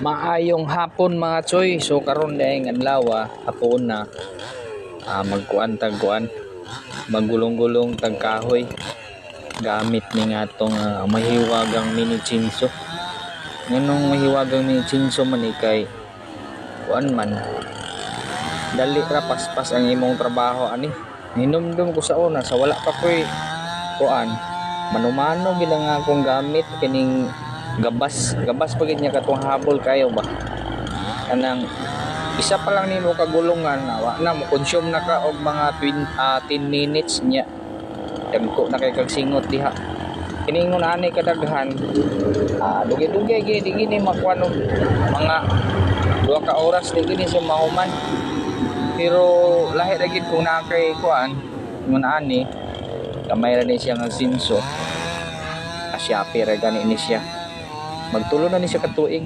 Maayong hapon mga choy. So karon dahil ang lawa, hapon na ah, magkuan tagkuan. Magulong-gulong tag kahoy. Gamit ni nga tong ah, mahiwagang mini chinso. Nganong mahiwagang mini chinso man ikay kuan man. Dali ra paspas ang imong trabaho ani. Hinumdum ko sa una sa wala pa ko'y kuan. Manumano gila nga akong gamit kining gabas gabas pagid niya katong habol kayo ba? Kanang isa pa lang nimo kagulungan na wa na mo consume na ka og mga 20, ah, 10 minutes niya. Dagko na kay kag singot diha kiningon ani kadaghan ah dugi-dugi gyud di gini makuan og mga duha ka oras di gini sa mahuman. Pero lahi ra gid kung naa kay kuan ngun ani kamay ra ni siya nga sinso. Asyapi ra gani ni siya magtulo na ni siya katuig